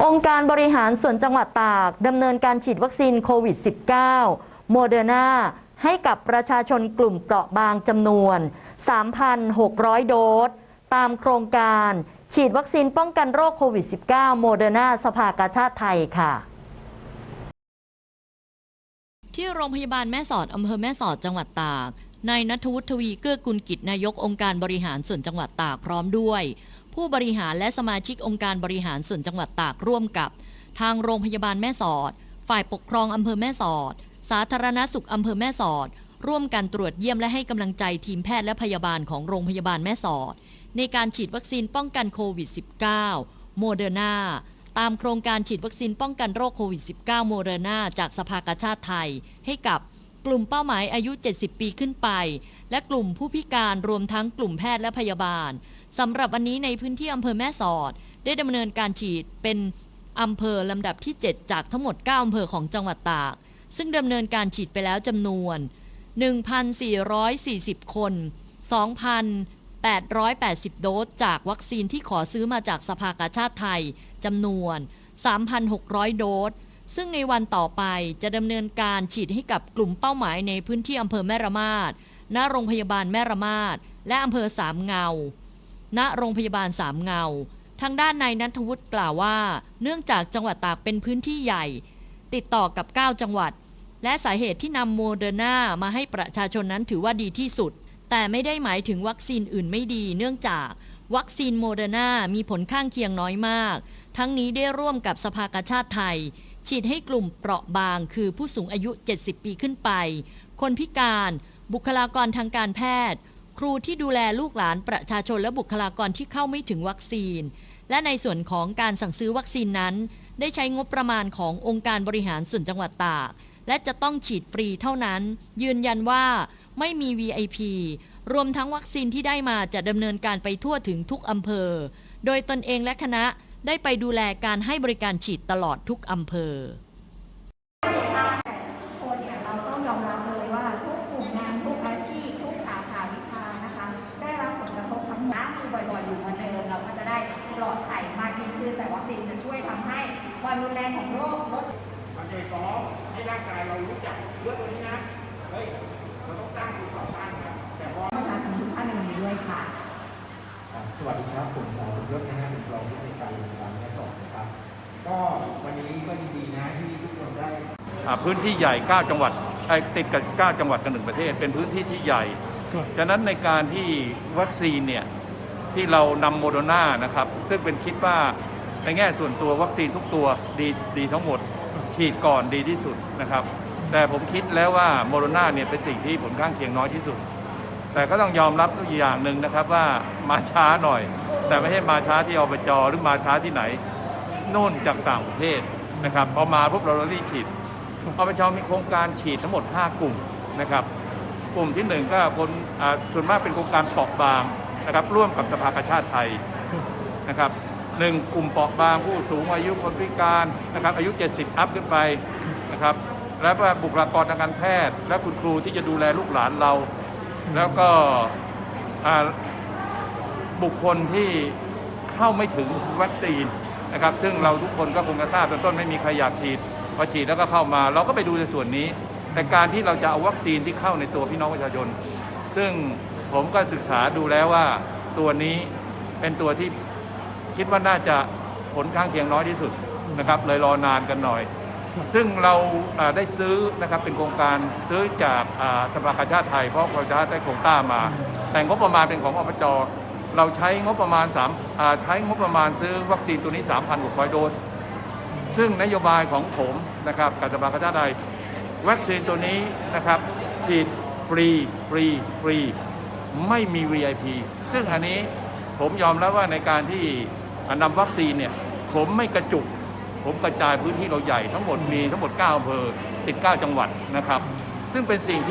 องค์การบริหารส่วนจังหวัดตากดำเนินการฉีดวัคซีนโควิด -19 โมเดอร์นาให้กับประชาชนกลุ่มเปราะบางจำนวน 3,600 โดส ตามโครงการ ฉีดวัคซีนป้องกันโรคโควิด -19 โมเดอร์นาสภากาชาติไทยค่ะที่โรงพยาบาลแม่สอดอำเภอแม่สอดจังหวัดตาก นายนัทวุฒิทวีเกื้อกุลกิจนายกองค์การบริหารส่วนจังหวัดตากพร้อมด้วย ผู้บริหารและสมาชิกองค์การบริหารส่วนจังหวัดตากร่วมกับ ทางโรงพยาบาลแม่สอด ฝ่ายปกครองอำเภอแม่สอด สาธารณสุขอำเภอแม่สอด ร่วมกันตรวจเยี่ยมและให้กำลังใจทีมแพทย์และพยาบาลของโรงพยาบาลแม่สอด ในการฉีดวัคซีนป้องกันโควิด -19 โมเดอร์นาตามโครงการฉีดวัคซีนป้องกันโรคโควิด -19 โมเดอร์นาจากสภากาชาติไทยให้กับ กลุ่มเป้าหมายอายุ 70 ปีขึ้นไป และกลุ่มผู้พิการรวมทั้งกลุ่มแพทย์และพยาบาลสำหรับวันนี้ในพื้นที่อำเภอแม่สอด ได้ดำเนินการฉีดเป็นอำเภอลำดับที่ 7 จากทั้งหมด 9 อำเภอของจังหวัดตาก ซึ่งดำเนินการฉีดไปแล้วจำนวน 1,440 คน 2,880 โดสจากวัคซีนที่ขอซื้อมาจากสภากาชาติไทยจำนวน 3,600 โดส ซึ่งในวันต่อไปจะดำเนินการฉีดให้กับกลุ่มเป้าหมายในพื้นที่อำเภอแม่ระมาดณโรงพยาบาลแม่ระมาดและอำเภอสามเงา ณ โรงพยาบาลสามเงา ทางด้านนายนัทวุฒิกล่าวว่า เนื่องจากจังหวัดตากเป็นพื้นที่ใหญ่ ติดต่อกับ 9 จังหวัด และสาเหตุที่นำโมเดอร์นามาให้ประชาชนนั้นถือว่าดีที่สุด แต่ไม่ได้หมายถึงวัคซีนอื่นไม่ดี เนื่องจากวัคซีนโมเดอร์นามีผลข้างเคียงน้อยมาก ทั้งนี้ได้ร่วมกับสภากาชาติไทย ฉีดให้กลุ่มเปราะบาง คือผู้สูงอายุ 70 ปีขึ้นไป คนพิการ บุคลากรทางการแพทย์ ครูที่ดูแลลูกหลานประชาชนและบุคลากรที่เข้าไม่ถึงวัคซีน และในส่วนของการสั่งซื้อวัคซีนนั้น ได้ใช้งบประมาณขององค์การบริหารส่วนจังหวัดตาก และจะต้องฉีดฟรีเท่านั้น ยืนยันว่าไม่มี VIP รวมทั้งวัคซีนที่ได้มาจะดำเนินการไปทั่วถึงทุกอำเภอ โดยตนเองและคณะ ได้ไปดูแลการให้บริการฉีดตลอดทุกอำเภอคนเนี่ยเราต้องยอมรับเลยว่าทุกกลุ่มงานทุกอาชีพทุกสาขาวิชานะคะได้รับผลกระทบทั้งหมดล้างมือบ่อยๆอยู่เหมือนเดิมเราก็จะได้ปลอดภัยมากยิ่งขึ้นแต่วัคซีนจะช่วยทำให้ความรุนแรงของโรคลดมันจะไปซ้อมให้ร่างกายเรารู้จักเรื่องตัวนี้ พื้นที่ใหญ่ 9 จังหวัดเอ้ยติดกับ 9 จังหวัดกันหนึ่งประเทศ เป็นพื้นที่ที่ใหญ่ ฉะนั้นในการที่วัคซีนเนี่ยที่เรานำโมโดนานะครับ ซึ่งเป็นคิดว่าในแง่ส่วนตัววัคซีนทุกตัวดีดีทั้งหมดฉีดก่อนดีที่สุดนะครับ แต่ผมคิดแล้วว่าโมโดนาเนี่ยเป็นสิ่งที่ผลข้างเคียงน้อยที่สุด แต่ก็ต้องยอมรับตัวอย่างหนึ่งนะครับว่ามาช้าหน่อย แต่ไม่ใช่มาช้าที่อบจหรือมาช้าที่ไหนโน่นจากต่างประเทศนะครับพอมาปุ๊บเรารีบฉีด อบจมีโครงการฉีดทั้งหมด 5 กลุ่มนะครับ กลุ่มที่หนึ่งก็คนส่วนมากเป็นโครงการเปราะบางนะครับ ร่วมกับสภากาชาติไทยนะครับหนึ่งกลุ่มเปราะบางผู้สูงอายุคนพิการนะครับอายุ 70 อัพขึ้นไปนะครับแล้วก็บุคลากรทางการแพทย์ และคุณครูที่จะดูแลลูกหลานเรา แล้วก็บุคคลที่เข้าไม่ถึงวัคซีนนะครับ ซึ่งเราทุกคนก็คงจะทราบตอนต้นไม่มีใครอยากฉีด พอฉีดแล้วก็เข้ามาเราก็ไปดูในส่วนนี้ แต่การที่เราจะเอาวัคซีนที่เข้าในตัวพี่น้องประชาชน ซึ่งผมก็ศึกษาดูแล้วว่าตัวนี้เป็นตัวที่คิดว่าน่าจะผลข้างเคียงน้อยที่สุดนะครับเลยรอนานกันหน่อย ซึ่งเราได้ซื้อนะครับเป็นโครงการซื้อจากอ่าสภากาชาติไทยเพราะเราจะได้โครงต้ามา แต่งบประมาณเป็นของอบจเราใช้งบประมาณสามใช้งบประมาณซื้อวัคซีนตัวนี้ 3,600 โดส ซึ่งนโยบายของผมนะครับกับสภากาชาติไทยวัคซีนตัวนี้นะครับฉีดฟรีฟรีฟรีไม่มี VIP ซึ่งอันนี้ผมยอมรับว่าในการที่นำวัคซีนเนี่ยผมไม่กระจุก ผมกระจายพื้นที่เราใหญ่ทั้งหมดมีทั้งหมด 9อำเภอติด9จังหวัดนะครับ ซึ่งเป็นสิ่งที่